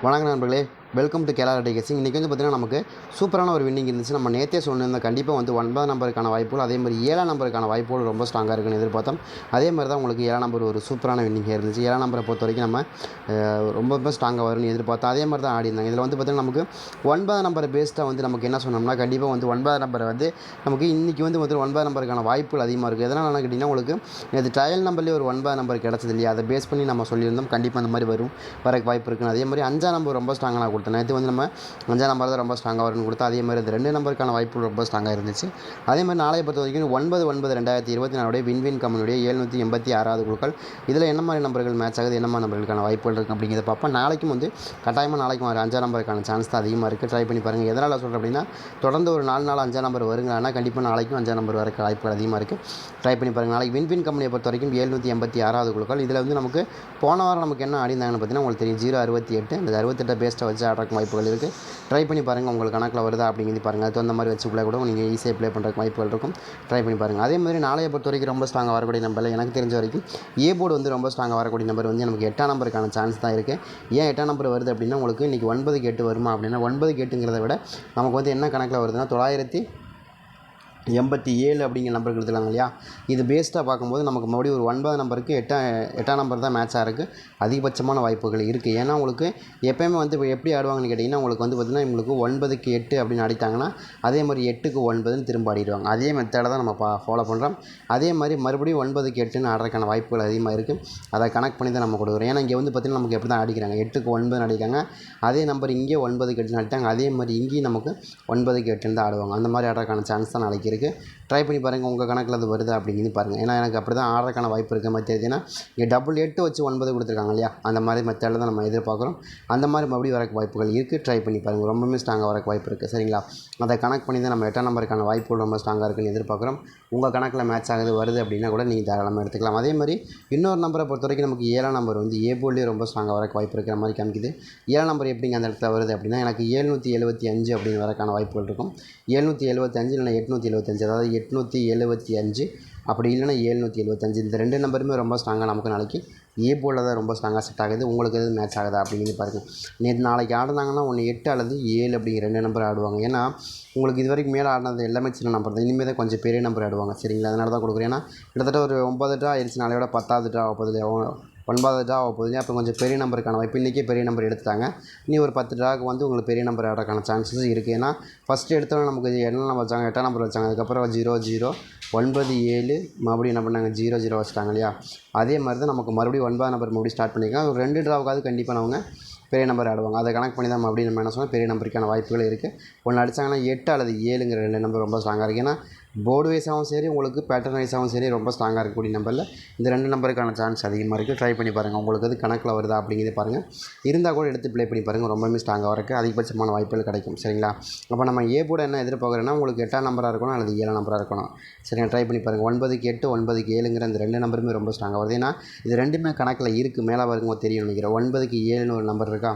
வணக்கம் நண்பர்களே. Welcome to கேலா டேகேசிங் இன்றைக்கி வந்து பார்த்திங்கன்னா நமக்கு சூப்பரான ஒரு வின்னிங் இருந்துச்சு. நம்ம நேற்றே சொன்னிருந்தோம் கண்டிப்பாக வந்து ஒன்பதாம் நம்பருக்கான வாய்ப்புகள் அதே மாதிரி ஏழாம் நம்பருக்கான வாய்ப்புகள் ரொம்ப ஸ்ட்ராங்காக இருக்குன்னு எதிர்பார்த்தோம். அதே மாதிரி தான் உங்களுக்கு ஏழாம் நம்பர் ஒரு சூப்பரான வின்னிங் இருந்துச்சு. ஏழாம் நம்பரை பொறுத்த வரைக்கும் நம்ம ரொம்ப ரொம்ப ஸ்ட்ராங்காக வரும்னு எதிர்பார்த்தோம். அதே மாதிரி தான் ஆடி இருந்தாங்க. இதில் வந்து பார்த்திங்கன்னா நமக்கு ஒன்பதாம் நம்பர் பேஸ்ட்டாக வந்து நமக்கு என்ன சொன்னோம்னா கண்டிப்பாக வந்து ஒன்பதாம் நம்பரை வந்து நமக்கு இன்றைக்கி வந்து வந்து ஒன்பதாம் நம்பருக்கான வாய்ப்புகள் அதிகமாக இருக்குது எதனால் கேட்டிங்கன்னா உங்களுக்கு இது ட்ரையல் நம்பர்லேயே ஒரு ஒன்பதாம் நம்பர் கிடச்சது இல்லையா? அதை பேஸ் பண்ணி நம்ம சொல்லியிருந்தோம். கண்டிப்பாக அந்த மாதிரி வரும் வரக்கு வாய்ப்பு இருக்குன்னு. அதே மாதிரி அஞ்சாம் நம்பர் ரொம்ப ஸ்ட்ராங்காக கொடுத்தேன். நேற்று வந்து நம்ம அஞ்சாம் நம்பர் தான் ரொம்ப ஸ்ட்ராங்காக வரும்னு கொடுத்தா அதே மாதிரி இந்த ரெண்டு நம்பருக்கான வாய்ப்புகள் ரொம்ப ஸ்ட்ராங்காக இருந்துச்சு. அதே மாதிரி நாளைய பொறுத்த வரைக்கும் ஒன்பது ஒன்பது ரெண்டாயிரத்தி இருபத்தி நாலுடைய வின்வின் கம்பெனியுடைய எழுநூற்றி எண்பத்தி ஆறாவது குழுக்கள். இதில் என்ன மாதிரி நம்பர்கள் மேட்ச் ஆகுது? என்ன மாதிரி நம்பர்களுக்கான வாய்ப்புகள் இருக்குது அப்படிங்கிறத பார்ப்போம். நாளைக்கும் வந்து கட்டாயமாக நாளைக்கும் ஒரு அஞ்சாம் நம்பருக்கான சான்ஸ் தான் அதிகமாக இருக்குது ட்ரை பண்ணி பாருங்கள் எதனால் சொல்கிறேன் அப்படின்னா தொடர்ந்து ஒரு நாலு நாள் அஞ்சாம் நம்பர் வருங்கன்னா ஆனால் கண்டிப்பாக நாளைக்கும் அஞ்சாம் நம்பர் வரக்கு வாய்ப்புகள் அதிகமாக இருக்குது ட்ரை பண்ணி பாருங்கள் நாளைக்கு வின்வின் கம்பெனியை பொறுத்த வரைக்கும் எழுநூற்றி எண்பத்தி ஆறாவது குழுக்கள். இதில் வந்து நமக்கு போன வாரம் நமக்கு என்ன ஆடிந்தாங்கன்னு பார்த்தீங்கன்னா உங்களுக்கு தெரியும். ஜீரோ அறுபத்தி எட்டு அந்த அறுபத்தெட்டை பேஸ்ட்டை வச்சு ஆடுறக்கு வாய்ப்புகள் இருக்குது ட்ரை பண்ணி பாருங்கள் உங்களுக்கு கணக்கில் வருதா அப்படிங்கிறது பாருங்கள் அது தகுந்த மாதிரி வச்சு பிள்ளை கூட நீங்கள் ஈஸியாக ப்ளே பண்ணுறதுக்கு வாய்ப்புகள் இருக்கும். ட்ரை பண்ணி பாருங்கள் அதே மாதிரி நாளைய பொறுத்த வரைக்கும் ரொம்ப ஸ்ட்ராங்காக வரக்கூடிய நம்பரில் எனக்கு தெரிஞ்ச வரைக்கும் ஏ போர்டு வந்து ரொம்ப ஸ்ட்ராங்காக வரக்கூடிய நம்பர் வந்து நமக்கு எட்டாம் நம்பருக்கான சான்ஸ் தான் இருக்குது ஏன் எட்டாம் நம்பர் வருது அப்படின்னா உங்களுக்கு இன்றைக்கி ஒன்பது எட்டு வருமா அப்படின்னா ஒன்பது எட்டுங்கிறத விட நமக்கு வந்து என்ன கணக்கில் வருதுன்னா தொள்ளாயிரத்தி எண்பத்தி ஏழு அப்படிங்கிற நம்பர் கொடுத்துருக்காங்க இல்லையா? இது பேஸ்ட்டாக பார்க்கும்போது நமக்கு மறுபடியும் ஒரு ஒன்பது நம்பருக்கு எட்டாம் எட்டாம் நம்பர் தான் மேட்ச் ஆகிறதுக்கு அதிகபட்சமான வாய்ப்புகள் இருக்குது ஏன்னா உங்களுக்கு எப்போயுமே வந்து இப்போ எப்படி ஆடுவாங்கன்னு கேட்டிங்கன்னா உங்களுக்கு வந்து பார்த்திங்கன்னா உங்களுக்கு ஒன்பதுக்கு எட்டு அப்படின்னு அடித்தாங்கன்னா அதே மாதிரி எட்டுக்கு ஒன்பதுன்னு திரும்ப ஆடிடுவாங்க. அதே மெத்தடை தான் நம்ம பா ஃபாலோ பண்ணுறோம் அதே மாதிரி மறுபடியும் ஒன்பதுக்கு எட்டுன்னு ஆடுறதுக்கான வாய்ப்புகள் அதிகமாக இருக்குது அதை கனெக்ட் பண்ணி தான் நம்ம கொடுக்குறோம் ஏன்னா இங்கே வந்து பார்த்திங்கன்னா நமக்கு எப்படி தான் அடிக்கிறாங்க எட்டுக்கு ஒன்பதுன்னு அடிக்கிறாங்க. அதே நம்பர் இங்கே ஒன்பதுக்கு எட்டுன்னு அடித்தாங்க. அதே மாதிரி இங்கேயும் நமக்கு ஒன்பதுக்கு எட்டுன்னு தான் ஆடுவாங்க. அந்த மாதிரி ஆடுறதுக்கான சான்ஸ் தான் நாளைக்கு இருக்குது থেকে ட்ரை பண்ணி பாருங்கள் உங்கள் கணக்கில் அது வருதா அப்படிங்கிறது பாருங்கள் ஏன்னா எனக்கு அப்படி தான் ஆடுறதுக்கான வாய்ப்பு இருக்க மாதிரி தெரியுதுன்னா இங்கே டபுள் எட்டு வச்சு ஒன்பது கொடுத்துருக்காங்க இல்லையா? அந்த மாதிரி மெத்தடில் தான் நம்ம எதிர்பார்க்குறோம். அந்த மாதிரி மறுபடியும் வரக்கு வாய்ப்புகள் இருக்குது ட்ரை பண்ணி பாருங்கள் ரொம்பவுமே ஸ்ட்ராங்காக வரக்கு வாய்ப்பு இருக்குது சரிங்களா? அதை கணக்கு பண்ணி தான் நம்ம எட்டாம் நம்பருக்கான வாய்ப்புகள் ரொம்ப ஸ்ட்ராங்காக இருக்குன்னு எதிர்பார்க்குறோம். உங்கள் கணக்கில் மேட்ச் ஆகுது வருது அப்படின்னா கூட நீங்கள் தாராளமாக எடுத்துக்கலாம். அதே மாதிரி இன்னொரு நம்பரை பொறுத்த வரைக்கும் நமக்கு ஏழாம் நம்பர் வந்து ஏ ரொம்ப ஸ்ட்ராங்காக வரக்கு வாய்ப்பு இருக்கிற மாதிரி காமிக்குது. ஏழாம் நம்பர் எப்படிங்க அந்த இடத்துல வருது அப்படின்னா எனக்கு ஏழ்நூற்றி எழுபத்தி அஞ்சு அப்படின்னு வரக்கான வாய்ப்புகள் இருக்கும். ஏழ்நூற்றி எழுபத்தஞ்சு இல்லைனா எட்நூற்றி எழுபத்தஞ்சு அதாவது எட்நூற்றி எழுபத்தி அஞ்சு. அப்படி இல்லைனா ஏழ்நூற்றி எழுபத்தஞ்சு இந்த ரெண்டு நம்பருமே ரொம்ப ஸ்ட்ராங்காக நமக்கு நாளைக்கு ஏ போலில் தான் ரொம்ப ஸ்ட்ராங்காக செட் ஆகுது. உங்களுக்கு எதுவும் மேட்ச் ஆகுதா அப்படிங்கிறது பாருங்கள் நேற்று நாளைக்கு ஆடுனாங்கன்னா ஒன்று எட்டு அல்லது ஏழு அப்படிங்கிற ரெண்டு நம்பர் ஆடுவாங்க. ஏன்னா உங்களுக்கு இது வரைக்கும் மேலே ஆடினது எல்லாமே சின்ன நம்பர் தான். இனிமேல் தான் கொஞ்சம் பெரிய நம்பர் ஆடுவாங்க. சரிங்களா? அதனால தான் கொடுக்குறேன். ஏன்னா கிட்டத்தட்ட ஒரு ஒம்பது ட்ரா ஆயிடுச்சு. நாளையோட பத்தாவது ட்ரா ஆகுது ஒன்பதாவது ட்ரா ஆக போகுது அப்போ கொஞ்சம் பெரிய நம்பருக்கான வாய்ப்பு. இன்றைக்கே பெரிய நம்பர் எடுத்துட்டாங்க. இனி ஒரு பத்து ட்ராவுக்கு வந்து உங்களுக்கு பெரிய நம்பர் ஆடுறதுக்கான சான்சஸ் இருக்குது ஏன்னா ஃபஸ்ட்டு எடுத்தோன்னே நமக்கு என்ன நம்பர் வச்சாங்க? எட்டாம் நம்பர் வச்சாங்க. அதுக்கப்புறம் ஜீரோ ஜீரோ ஒன்பது ஏழு. மறுபடியும் என்ன பண்ணாங்க? ஜீரோ ஜீரோ வச்சுட்டாங்க இல்லையா? அதே மாதிரி தான் நமக்கு மறுபடியும் ஒன்பதாம் நம்பர் மறுபடியும் ஸ்டார்ட் பண்ணியிருக்காங்க ஒரு ரெண்டு ட்ராவுக்காவது கண்டிப்பாக அவங்க பெரிய நம்பர் ஆடுவாங்க அதை கணக்கு பண்ணி தான் மறுபடியும் நம்ம என்ன சொன்னால் பெரிய நம்பருக்கான வாய்ப்புகள் இருக்குது ஒன்று அடித்தாங்கன்னா எட்டு அல்லது ஏழுங்கிற ரெண்டு நம்பர் ரொம்ப ஸ்ட்ராங்காக இருக்குது ஏன்னா போர்டு வைஸாகவும் சரி உங்களுக்கு பேட்டர்ன் வைஸாகவும் சரி ரொம்ப ஸ்ட்ராங்காக இருக்கக்கூடிய நம்பரில் இந்த ரெண்டு நம்பருக்கான சான்ஸ் அதிகமாக இருக்குது ட்ரை பண்ணி பாருங்கள் உங்களுக்கு அது கணக்கில் வருதா அப்படிங்கிறத பாருங்கள் இருந்தால் கூட எடுத்து ப்ளே பண்ணி பாருங்கள் ரொம்பவுமே ஸ்ட்ராங்காக இருக்குது அதிகபட்சமான வாய்ப்புகள் கிடைக்கும் சரிங்களா? அப்போ நம்ம ஏ போர்டு என்ன எதிர்பார்க்குறோன்னா உங்களுக்கு எட்டாம் நம்பராக இருக்கணும் அல்லது ஏழாம் நம்பராக இருக்கணும். சரிங்க ட்ரை பண்ணி பாருங்கள் ஒன்பதுக்கு எட்டு ஒன்பதுக்கு ஏழுங்கிற இந்த ரெண்டு நம்பருமே ரொம்ப ஸ்ட்ராங்காக வருது. ஏன்னா இது ரெண்டுமே கணக்கில் இருக்குது மேலே வருங்க தெரியும் நினைக்கிறேன். ஒன்பதுக்கு ஏழுன்னு ஒரு நம்பர் இருக்கா?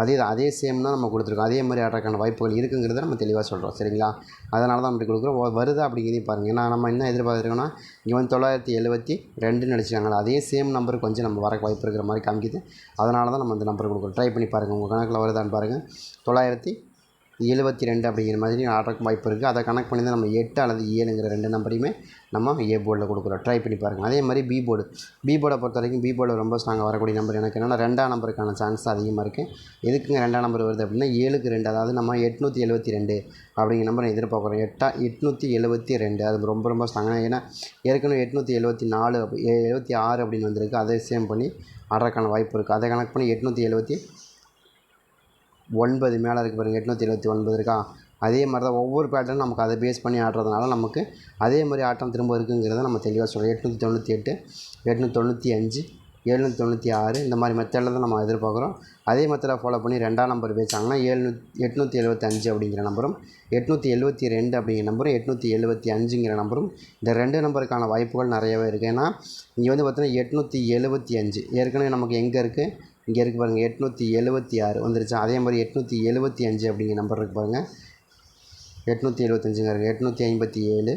அதே தான் அதே சேம் தான் நம்ம கொடுத்துருக்கோம். அதே மாதிரி ஆடுறதுக்கான வாய்ப்புகள் இருக்குங்கிறத நம்ம தெளிவாக சொல்கிறோம் சரிங்களா? அதனால தான் அப்படி கொடுக்குறோம். வருதா அப்படிங்கிறதையும் பாருங்கள் ஏன்னா நம்ம என்ன எதிர்பார்த்துருக்கோன்னா இங்கே வந்து தொள்ளாயிரத்தி எழுபத்தி ரெண்டுன்னு அடிச்சிருக்காங்களா அதே சேம் நம்பர் கொஞ்சம் நம்ம வர வாய்ப்பு இருக்கிற மாதிரி காமிக்குது. அதனால தான் நம்ம அந்த நம்பர் கொடுக்குறோம். ட்ரை பண்ணி பாருங்கள் உங்கள் கணக்கில் வருதான்னு பாருங்கள் தொள்ளாயிரத்தி எழுபத்தி ரெண்டு அப்படிங்கிற மாதிரி ஆடுறக்கு வாய்ப்பு இருக்குது. அதை கனெக்ட் பண்ணி தான் நம்ம எட்டு அல்லது ஏழுங்கிற ரெண்டு நம்பரையுமே நம்ம ஏ போர்டில் கொடுக்குறோம். ட்ரை பண்ணி பாருங்கள் அதே மாதிரி பி போர்டு பி போர்டை பொறுத்த வரைக்கும் பி போர்டில் ரொம்ப ஸ்ட்ராங்காக வரக்கூடிய நம்பர் எனக்கு என்னென்னா ரெண்டாம் நம்பருக்கான சான்ஸ் அதிகமாக இருக்குது எதுக்குங்க ரெண்டாம் நம்பர் வருது அப்படின்னா ஏழுக்கு ரெண்டு அதாவது நம்ம எட்நூற்றி எழுபத்தி ரெண்டு அப்படிங்கிற நம்பர் நான் எதிர்பார்க்குறோம். எட்டா எட்நூற்றி எழுபத்தி ரெண்டு அது ரொம்ப ரொம்ப ஸ்ட்ராங்காக ஏன்னா ஏற்கனவே எட்நூற்றி எழுபத்தி நாலு எழுபத்தி ஆறு அப்படின்னு வந்திருக்கு. அதை சேம் பண்ணி ஆடுறதுக்கான வாய்ப்பு இருக்குது அதை கணக்கு பண்ணி எட்நூற்றி எழுபத்தி ஒன்பது மேலே இருக்குது பாருங்கள் எட்நூற்றி எழுபத்தி ஒன்பது இருக்கா? அதே மாதிரி தான் ஒவ்வொரு பேட்டர்னும் நமக்கு அதை பேஸ் பண்ணி ஆடுறதுனால நமக்கு அதே மாதிரி ஆட்டம் திரும்ப இருக்குங்கிறத நம்ம தெளிவாக சொல்கிறோம் எட்நூற்றி தொண்ணூற்றி எட்டு எட்நூற்றி தொண்ணூற்றி அஞ்சு எழுநூற்றி தொண்ணூற்றி ஆறு இந்த மாதிரி மெத்தடில் தான் நம்ம எதிர்பார்க்குறோம். அதே மெத்தடை ஃபாலோ பண்ணி ரெண்டாம் நம்பர் பேசாங்கன்னா ஏழ்நூ எட்நூற்றி எழுபத்தஞ்சு அப்படிங்கிற நம்பரும் எட்நூற்றி எழுபத்தி ரெண்டு அப்படிங்கிற நம்பரும் எட்நூற்றி எழுபத்தி அஞ்சுங்கிற நம்பரும் இந்த ரெண்டு நம்பருக்கான வாய்ப்புகள் நிறையவே இருக்குது ஏன்னா இங்கே வந்து பார்த்தீங்கன்னா எட்நூற்றி எழுபத்தி அஞ்சு. ஏற்கனவே நமக்கு எங்கே இருக்குது இங்கே இருக்குது பாருங்கள் எட்நூற்றி எழுபத்தி ஆறு வந்துருச்சு. அதே மாதிரி எட்நூற்றி எழுபத்தி அஞ்சு அப்படிங்கிற நம்பர் இருக்குது பாருங்கள் எட்நூற்றி எழுபத்தஞ்சுங்க இருக்குது எட்நூற்றி ஐம்பத்தி ஏழு.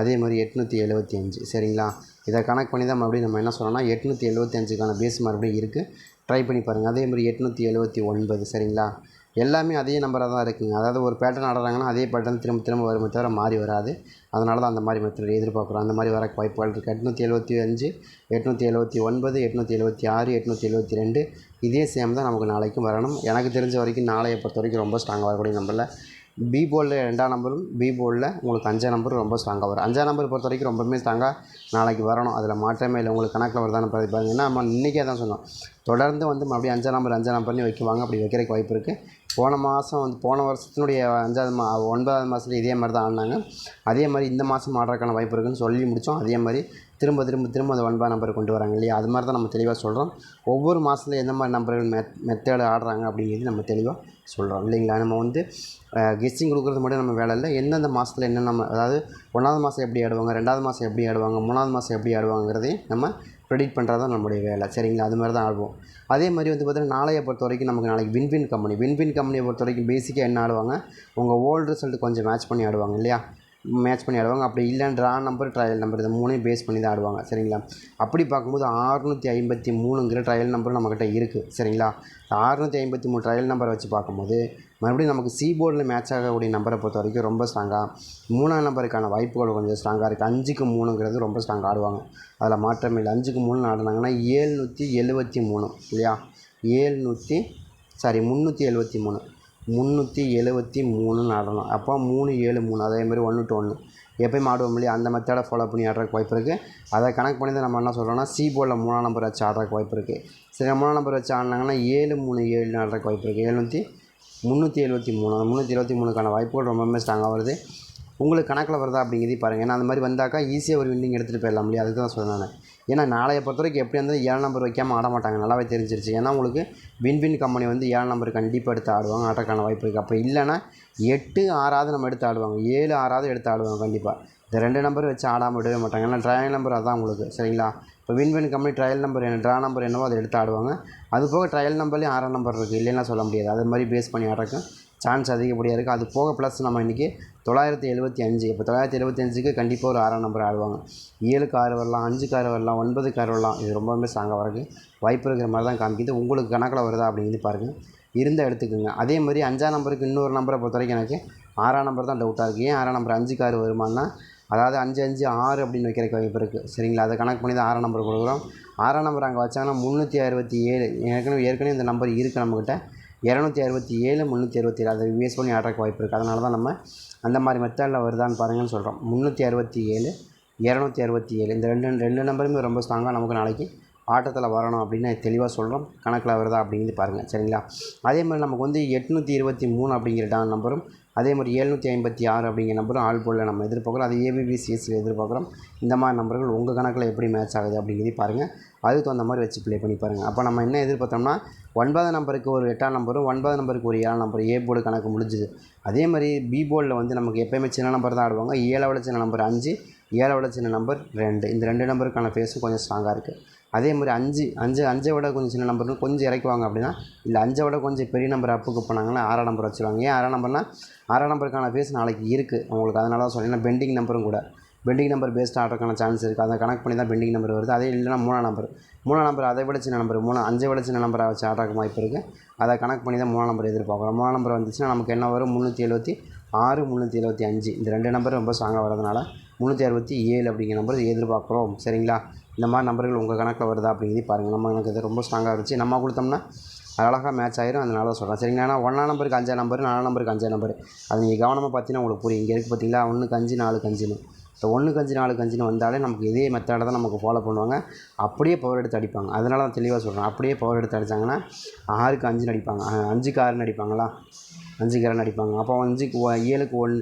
அதே மாதிரி எட்நூற்றி எழுபத்தி அஞ்சு. சரிங்களா? இதை கணக்கு பண்ணி தான் மறுபடியும் நம்ம என்ன சொல்கிறோம்னா எட்நூற்றி எழுபத்தி அஞ்சுக்கான பேஸ் மறுபடியும் இருக்குது ட்ரை பண்ணி பாருங்கள் அதே மாதிரி எட்நூற்றி எழுபத்தி ஒன்பது. சரிங்களா? எல்லாமே அதே நம்பராக தான் இருக்குங்க. அதாவது ஒரு பேட்டர்ன் ஆடுறாங்கன்னா அதே பேட்டர்ன் திரும்ப திரும்ப வருமே தவிர மாறி வராது. அதனால தான் அந்த மாதிரி மெத்தட் எதிர்பார்க்குறோம். அந்த மாதிரி வர வாய்ப்புகள் இருக்குது எட்நூற்றி எழுபத்தி அஞ்சு எட்நூற்றி எழுபத்தி ஒன்பது எட்நூற்றி எழுபத்தி ஆறு எட்நூற்றி எழுபத்தி ரெண்டு இதே சேம் தான் நமக்கு நாளைக்கும் வரணும். எனக்கு தெரிஞ்ச வரைக்கும் நாளையை பொறுத்த வரைக்கும் ரொம்ப ஸ்ட்ராங்காக வரக்கூடிய நம்பரில் பி போர்டில் ரெண்டாம் நம்பரும் பி போர்டில் உங்களுக்கு அஞ்சாம் நம்பரும் ரொம்ப ஸ்ட்ராங்காக வரும். அஞ்சாம் நம்பர் பொறுத்த வரைக்கும் ரொம்பவுமே ஸ்ட்ராங்காக நாளைக்கு வரணும். அதில் மாற்றமே இல்லை. உங்களுக்கு கணக்கில் வருதான்னு பாருங்கன்னா நம்ம இன்றைக்கே தான் சொன்னோம். தொடர்ந்து வந்து மறுபடியும் அஞ்சாம் நம்பர் அஞ்சாம் நம்பர்னு வைக்குவாங்க. அப்படி வைக்கிறதுக்கு வாய்ப்பு இருக்குது போன மாதம் வந்து போன வருஷத்தினுடைய அஞ்சாவது மா ஒன்பதாவது மாதத்துல இதே மாதிரி தான் ஆடினாங்க. அதே மாதிரி இந்த மாதம் ஆடுறதுக்கான வாய்ப்பு இருக்குன்னு சொல்லி முடித்தோம் அதே மாதிரி திரும்ப திரும்ப திரும்ப அந்த ஒன்பதாம் நம்பர் கொண்டு வராங்க இல்லையா? அது மாதிரி தான் நம்ம தெளிவாக சொல்கிறோம் ஒவ்வொரு மாதத்துல எந்த மாதிரி நம்பர்கள் மெத் மெத்தேடு ஆடுறாங்க அப்படிங்கிறது நம்ம தெளிவாக சொல்கிறோம் இல்லைங்களா? நம்ம வந்து கெஸ்டிங் கொடுக்குறது மட்டும் நம்ம வேலை இல்லை. எந்தெந்த மாதத்துல என்னென்ன நம்ம அதாவது ஒன்றாவது மாதம் எப்படி ஆடுவாங்க ரெண்டாவது மாதம் எப்படி ஆடுவாங்க மூணாவது மாதம் எப்படி ஆடுவாங்கிறதையும் நம்ம ப்ரெடிக்ட் பண்ணுறது தான் நம்மளுடைய வேலை. சரிங்களா? அது மாதிரி தான் ஆடுவோம் அதே மாதிரி வந்து பார்த்திங்கன்னா நாளையை பொறுத்த வரைக்கும் நமக்கு நாளைக்கு வின்வின் கம்பெனி வின்வின் கம்பெனியை பொறுத்த வரைக்கும் பேசிக்காக என்ன ஆடுவாங்க? உங்கள் ஓல்டு ரிசல்ட் கொஞ்சம் மேட்ச் பண்ணி ஆடுவாங்க இல்லையா? மேட்ச் பண்ணி ஆடுவாங்க. அப்படி இல்லைன்னு ரா நம்பர் ட்ரையல் நம்பர் இந்த மூணையும் பேஸ் பண்ணி தான் ஆடுவாங்க. சரிங்களா? அப்படி பார்க்கும்போது ஆறுநூற்றி ஐம்பத்தி மூணுங்கிற ட்ரையல் நம்பர் நம்மக்கிட்ட இருக்குது சரிங்களா? ஆறுநூற்றி ஐம்பத்தி மூணு ட்ரையல் நம்பரை வச்சு பார்க்கும்போது மறுபடியும் நமக்கு சி போர்டில் மேட்ச் ஆகக்கூடிய நம்பரை பொறுத்த வரைக்கும் ரொம்ப ஸ்ட்ராங்காக மூணாம் நம்பருக்கான வாய்ப்புகள் கொஞ்சம் ஸ்ட்ராங்காக இருக்குது அஞ்சுக்கு மூணுங்கிறது ரொம்ப ஸ்ட்ராங்காக ஆடுவாங்க. அதில் மாற்றம் இல்லை. அஞ்சுக்கு மூணு ஆடினாங்கன்னா ஏழ்நூற்றி எழுபத்தி மூணு இல்லையா? ஏழ்நூற்றி சாரி முந்நூற்றி எழுபத்தி மூணு. முந்நூற்றி எழுபத்தி மூணுன்னு ஆடணும். அப்போ மூணு ஏழு மூணு. அதே மாதிரி ஒன்று டு ஒன்று எப்பயும் ஆடுவோம் இல்லையா? அந்த மெத்தடை ஃபாலோ பண்ணி ஆடுறதுக்கு வாய்ப்பு இருக்குது அதை கணக்கு பண்ணி தான் நம்ம என்ன சொல்கிறோம்னா சி போர்டில் மூணாம் நம்பர் வச்சு ஆடுறதுக்கு வாய்ப்பு இருக்குது சரி மூணாம் நம்பர் வச்சு ஆடினாங்கன்னா ஏழு மூணு ஏழுன்னு ஆடுறதுக்கு வாய்ப்பு இருக்குது எழுநூற்றி முந்நூற்றி எழுபத்தி மூணு முந்நூற்றி எழுபத்தி மூணுக்கான வாய்ப்புகள் ரொம்பவுமே ஸ்ட்ராங்காக வருது. உங்களுக்கு கணக்கில் வருதா அப்படிங்கிறதையும் பாருங்கள் ஏன்னா அந்த மாதிரி வந்தாக்கா ஈஸியாக ஒரு வின்னிங் எடுத்துகிட்டு போயிடலாம் இல்லையா? அதுக்கு தான் சொன்னேன் நான். ஏன்னா நாளைய பொறுத்த வரைக்கும் எப்படி இருந்தாலும் ஏழு நம்பர் வைக்காமல் ஆட மாட்டாங்க. நல்லாவே தெரிஞ்சிருச்சு. ஏன்னா உங்களுக்கு வின் வின் கம்பெனி வந்து ஏழு நம்பர் கண்டிப்பாக எடுத்து ஆடுவாங்க. ஆட்டக்கான வாய்ப்பு இருக்குது அப்போ இல்லைன்னா எட்டு ஆறாவது நம்ம எடுத்து ஆடுவாங்க. ஏழு ஆறாவது எடுத்து ஆடுவாங்க கண்டிப்பாக இந்த ரெண்டு நம்பர் வச்சு ஆடாமல் விடவே மாட்டாங்க. ஏன்னா ட்ரையல் நம்பர் அதான் உங்களுக்கு. சரிங்களா? இப்போ win win company trial number என்ன ட்ரா நம்பர் என்னவோ அதை எடுத்து ஆடுவாங்க. அது போக ட்ரையல் நம்பர்லேயும் ஆறாம் நம்பர் இருக்குது இல்லைன்னா சொல்ல முடியாது. அது மாதிரி பேஸ் பண்ணி ஆடுறதுக்கு சான்ஸ் அதிகப்படியாக இருக்குது அது போக ப்ளஸ் நம்ம இன்றைக்கி தொள்ளாயிரத்தி எழுபத்தி அஞ்சு. இப்போ தொள்ளாயிரத்தி எழுபத்தி அஞ்சுக்கு கண்டிப்பாக ஒரு ஆறாம் நம்பர் ஆடுவாங்க. ஏழுக்கு ஆறு வரலாம் அஞ்சுக்கு ஆறு வரலாம் ஒன்பதுக்கு ஆறு வரலாம். இது ரொம்பவுமே ஸ்ட்ராங்காக வரக்கு வாய்ப்பு இருக்கிற மாதிரி தான் காமிக்குது. உங்களுக்கு கணக்கில் வருதா அப்படிங்கிறது பாருங்கள் இருந்தால் எடுத்துக்கோங்க. அதே மாதிரி அஞ்சாம் நம்பருக்கு இன்னொரு நம்பரை பொறுத்த வரைக்கும் எனக்கு ஆறாம் நம்பர் தான் டவுட்டாக இருக்குது ஏன் ஆறாம் நம்பர் அஞ்சுக்கு ஆறு வருமானா அதாவது அஞ்சு அஞ்சு ஆறு அப்படின்னு வைக்கிறக்கு வாய்ப்பு இருக்குது சரிங்களா? அதை கணக்கு பண்ணி தான் ஆறாம் நம்பர் கொடுக்குறோம். ஆறாம் நம்பர் அங்கே வச்சாங்கன்னா முந்நூற்றி அறுபத்தி ஏழு ஏற்கனவே ஏற்கனவே இந்த நம்பர் இருக்குது நம்மக்கிட்ட இரநூத்தி அறுபத்தி ஏழு முந்நூற்றி அறுபத்தி ஏழு. அதை பேஸ் பண்ணி ஆடுறக்கு வாய்ப்பு இருக்குது அதனால தான் நம்ம அந்த மாதிரி மெத்தடில் வருதான்னு பாருங்கன்னு சொல்கிறோம் முந்நூற்றி அறுபத்தி ஏழு இரநூத்தி அறுபத்தி ஏழு. இந்த ரெண்டு ரெண்டு நம்பருமே ரொம்ப ஸ்ட்ராங்காக நமக்கு நாளைக்கு ஆட்டத்தில் வரணும் அப்படின்னு தெளிவாக சொல்கிறோம் கணக்கில் வருதா அப்படிங்கிறது பாருங்கள் சரிங்களா? அதே மாதிரி நமக்கு வந்து எட்நூற்றி இருபத்தி மூணு அப்படிங்கிறதான நம்பரும் அதே மாதிரி ஏழ்நூற்றி ஐம்பத்தி ஆறு அப்படிங்கிற நம்பரும் ஆல் போலில் நம்ம எதிர்பார்க்குறோம். அது ஏபிபிசிஎஸ்சில் எதிர்பார்க்குறோம். இந்த மாதிரி நம்பர்கள் உங்கள் கணக்கில் எப்படி மேட்ச் ஆகுது அப்படிங்கிறதையும் பாருங்கள் அதுக்கு தகுந்த மாதிரி வச்சு ப்ளே பண்ணி பாருங்கள் அப்போ நம்ம என்ன எதிர்பார்த்தோம்னா ஒன்பதாம் நம்பருக்கு ஒரு எட்டாம் நம்பரும் ஒன்பதாம் நம்பருக்கு ஒரு ஏழாம் நம்பர் ஏ போர்டு கணக்கு முடிஞ்சுது. அதே மாதிரி பி போர்டில் வந்து நமக்கு எப்போயுமே சின்ன நம்பர் தான் ஆடுவாங்க. ஏழை விட சின்ன நம்பர் அஞ்சு ஏழை விட சின்ன நம்பர் ரெண்டு. இந்த ரெண்டு நம்பருக்கான ஃபேஸும் கொஞ்சம் ஸ்ட்ராங்காக இருக்குது அதே மாதிரி அஞ்சு அஞ்சு அஞ்சை விட கொஞ்சம் சின்ன நம்பர்னு கொஞ்சம் இறக்குவாங்க அப்படின்னா இல்லை அஞ்சை விட கொஞ்சம் பெரிய நம்பர் அப்புக்கு போனாங்கன்னா ஆறாம் நம்பர் வச்சுருவாங்க. ஏன் ஆறாம் நம்பர்னால் ஆறாம் நம்பருக்கான ஃபேஸ் நாளைக்கு இருக்குது உங்களுக்கு அதனால தான் சொல்கிறேன் பெண்டிங் நம்பரும் கூட. பெண்டிங் நம்பர் பேஸ்ட் ஆடுறதுக்கான சான்ஸ் இருக்குது அதை கனெக்ட் பண்ணி தான் பெண்டிங் நம்பர் வருது. அதே இல்லைனா மூணாம் நம்பர் மூணாம் நம்பர் அதை விட சின்ன நம்பர் மூணு அஞ்சை விட சின்ன நம்பரை வச்சு ஆடுறதுக்கு வாய்ப்பு இருக்குது அதை கனெக்ட் பண்ணி தான் மூணாம் நம்பர் எதிர்பார்க்குறோம். மூணாம் நம்பர் வந்துச்சுன்னா நமக்கு என்ன வரும்? முந்நூற்றி எழுபத்தி ஆறு முந்நூற்றி எழுபத்தி அஞ்சு. இந்த ரெண்டு நம்பர் ரொம்ப ஸ்ட்ராங்காக வரதுனால முந்நூற்றி அறுபத்தி ஏழு அப்படிங்கிற நம்பர் எதிர்பார்க்குறோம். சரிங்களா? இந்த மாதிரி நம்பர்கள் உங்கள் கணக்கில் வருதா அப்படிங்கிறதே பாருங்கள் நம்ம எனக்கு இது ரொம்ப ஸ்ட்ராங்காக இருந்துச்சு. நம்ம கொடுத்தோம்னா அழகாக மேட்ச் ஆயிரும். அதனால தான் சொல்கிறேன் சரிங்களா? ஏன்னா ஒன்றாம் நம்பருக்கு அஞ்சாம் நம்பர் நாலாம் நம்பருக்கு அஞ்சாம் நம்பர் அது நீங்கள் கவனமாக பார்த்தீங்கன்னா உங்களுக்கு புரியும். இங்கே இருக்குது பார்த்தீங்களா ஒன்றுக்கு அஞ்சு நாலுக்கு அஞ்சுன்னு. இப்போ ஒன்றுக்கு அஞ்சு நாலுக்கு அஞ்சுன்னு வந்தாலே நமக்கு இதே மெத்தடை தான் நமக்கு ஃபாலோ பண்ணுவாங்க. அப்படியே பவர் எடுத்து அடிப்பாங்க. அதனால தான் தெளிவாக சொல்கிறேன் அப்படியே பவர் எடுத்து அடித்தாங்கன்னா ஆறுக்கு அஞ்சுன்னு அடிப்பாங்க. அஞ்சுக்கு ஆறுன்னு அடிப்பாங்களா? அஞ்சுக்கு இரண்டு அடிப்பாங்க. அப்போ அஞ்சுக்கு ஏழுக்கு ஒன்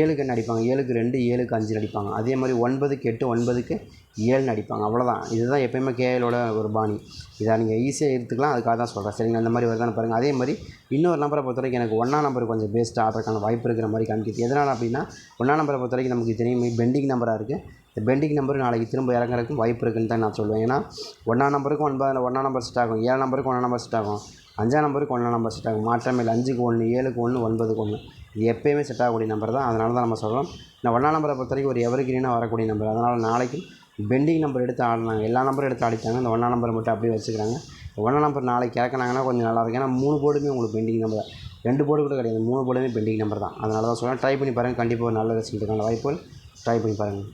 ஏழுக்கு என்ன அடிப்பாங்க? ஏழுக்கு ரெண்டு ஏழுக்கு அஞ்சு அடிப்பாங்க. அதே மாதிரி ஒன்பதுக்கு எட்டு ஒன்பதுக்கு ஏழுன்னு அடிப்பாங்க அவ்வளோதான் இதுதான் எப்பயுமே கேஎலோட ஒரு பாணி. இதை நீங்கள் ஈஸியாக எடுத்துக்கலாம். அதுக்காக தான் சொல்கிறேன் சரிங்களா? இந்த மாதிரி வருதான்னு பாருங்கள் அதே மாதிரி இன்னொரு நம்பரை பொறுத்த வரைக்கும் எனக்கு ஒன்றாம் நம்பர் கொஞ்சம் பெஸ்ட் ஆடுறதுக்கான வாய்ப்பு இருக்கிற மாதிரி காமிக்கிது. எதனால் அப்படின்னா ஒன்றாம் நம்பரை பொறுத்த வரைக்கும் நமக்கு தெரியும். பெண்டிங் நம்பராக இருக்குது இந்த பெண்டிங் நம்பர் நாளைக்கு திரும்ப இறங்குறதுக்கும் வாய்ப்பு இருக்குன்னு தான் நான் சொல்லுவேன் ஏன்னா ஒன்றாம் நம்பருக்கும் ஒன்பது ஒன்றாம் நம்பர் செட் ஆகும். ஏழு நம்பருக்கு ஒன்றாம் நம்பர் செட் ஆகும். அஞ்சாம் நம்பருக்கு ஒன்றாம் நம்பர் செட் ஆகும். மாற்றமே இல்லை. அஞ்சுக்கு ஒன்று ஏழுக்கு ஒன்று ஒன்பதுக்கு ஒன்று இது எப்போயுமே செட் ஆகக்கூடிய நம்பர் தான். அதனால தான் நம்ம சொல்கிறோம் நான் ஒன்றாம் நம்பரை பொறுத்த வரைக்கும் ஒரு எவர் வரக்கூடிய நம்பர் அதனால் நாளைக்கு பெண்டிங் நம்பர் எடுத்து ஆடினாங்க எல்லா நம்பரும் எடுத்து ஆடிட்டாங்க. இந்த ஒன்றாம் நம்பரை மட்டும் அப்படியே வச்சுக்கிறாங்க. ஒன்றாம் நம்பர் நாளைக்கு இறக்குனாங்கன்னா கொஞ்சம் நல்லாயிருக்கும் ஏன்னா மூணு போர்டுமே உங்களுக்கு பெண்டிங் நம்பர் தான். ரெண்டு போர்டு கூட கிடையாது. மூணு போர்டுமே பெண்டிங் நம்பர் தான். அதனால தான் சொல்கிறேன் ட்ரை பண்ணி பாருங்கள் கண்டிப்பாக ஒரு நல்ல ரிசல்ட்டுக்கான வாய்ப்புகள். ட்ரை பண்ணி பாருங்கள்